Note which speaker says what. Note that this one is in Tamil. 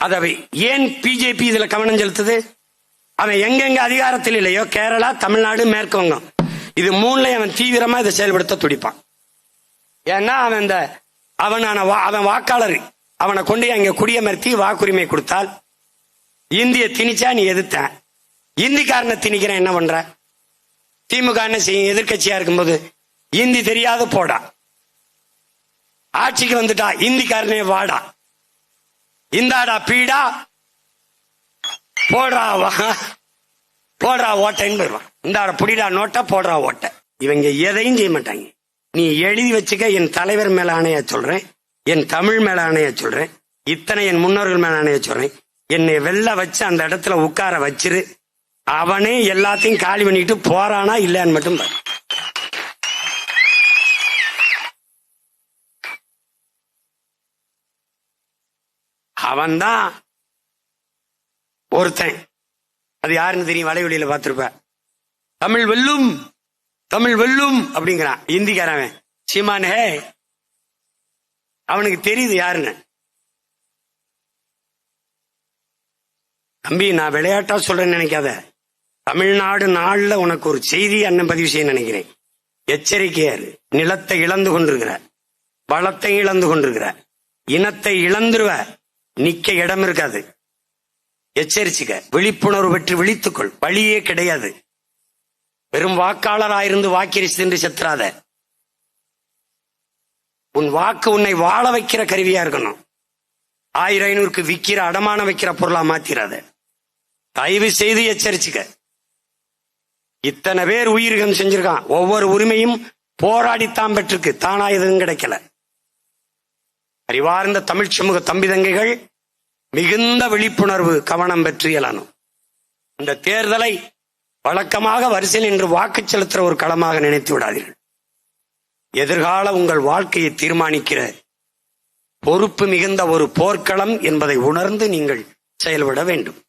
Speaker 1: அதை ஏன் பிஜேபி இதுல கவனம் செலுத்துது? அவன் எங்கெங்க அதிகாரத்தில் இல்லையோ கேரளா தமிழ்நாடு மேற்கு வங்கம். இது மூணுல அவன் தீவிரமா இதை செயல்படுத்த துடிப்பான். ஏன்னா அவன் இந்த அவனான வா- அவன் வாக்காளர். அவனை கொண்டு அங்க குடியமர்த்தி வாக்குரிமை கொடுத்தால் இந்திய திணிச்சா நீ எதிர்த்தேன். இந்திக்காரனை திணிக்கிறேன் என்ன பண்ற? திமுக என்ன செய்யும்? எதிர்கட்சியா இருக்கும்போது இந்தி தெரியாத போடா. ஆட்சிக்கு வந்துட்டா இந்திக்காரனே வாடா. இந்தாடா பீடா. போடுறா போடுறா ஓட்டைன்னு போயிருவான் இந்தாடா புடிடா நோட்டா போடுறா ஓட்டை. இவங்க எதையும் செய்ய மாட்டாங்க. நீ எழுதி வச்சுக்க என் தலைவர் மேல ஆணைய சொல்றேன். என் தமிழ் மேல ஆணைய சொல்றேன். இத்தனை என் முன்னோர்கள் மேல ஆணைய சொல்றேன். என்னை வெள்ள வச்சு அந்த இடத்துல உட்கார வச்சிரு. அவனே எல்லாத்தையும் காலி பண்ணிட்டு போறானா இல்லையான்னு மட்டும் பாரு. அவன்தான் ஒருத்தன். அது யாருன்னு தெரியும்? வலைவெளியில பார்த்திருப்ப. தமிழ் வெல்லும் தமிழ் வெல்லும் அப்படிங்கிறான். இந்திக்காரன். சீமான் ஹே அவனுக்கு தெரியுது யாருன்னு. தம்பி நான் விளையாட்டா சொல்றேன்னு நினைக்காத. தமிழ்நாடு நாள்ல உனக்கு ஒரு செய்தி அண்ணன் பதிவு செய்ய நினைக்கிறேன். எச்சரிக்கையாரு நிலத்தை இழந்து கொண்டிருக்கிற வளத்தை இழந்து கொண்டிருக்கிற இனத்தை இழந்துருவ. நிக்க இடம் இருக்காது. எச்சரிச்சுக்க. விழிப்புணர்வு பெற்று விழித்துக்கொள். வழியே கிடையாது. வெறும் வாக்காளராயிருந்து வாக்கிரிச்சு என்று செத்துறாத. உன் வாக்கு உன்னை வாழ வைக்கிற கருவியா இருக்கணும். ஆயிரம் ஐநூறுக்கு விக்கிற அடமான வைக்கிற பொருளா மாத்திராத. தயவு செய்து எச்சரிச்சுக்க. இத்தனை பேர் உயிரிகம் செஞ்சிருக்கான். ஒவ்வொரு உரிமையும் போராடித்தான் பெற்றிருக்கு. தானா எதுவும் கிடைக்கல. அறிவார்ந்த தமிழ் சமூக தம்பி தங்கைகள் மிகுந்த விழிப்புணர்வு கவனம் பெற்று அந்த இந்த தேர்தலை வழக்கமாக வரிசையில் நின்று வாக்கு செலுத்துற ஒரு களமாக நினைத்து விடாதீர்கள். எதிர்கால உங்கள் வாழ்க்கையை தீர்மானிக்கிற பொறுப்பு மிகுந்த ஒரு போர்க்களம் என்பதை உணர்ந்து நீங்கள் செயல்பட வேண்டும்.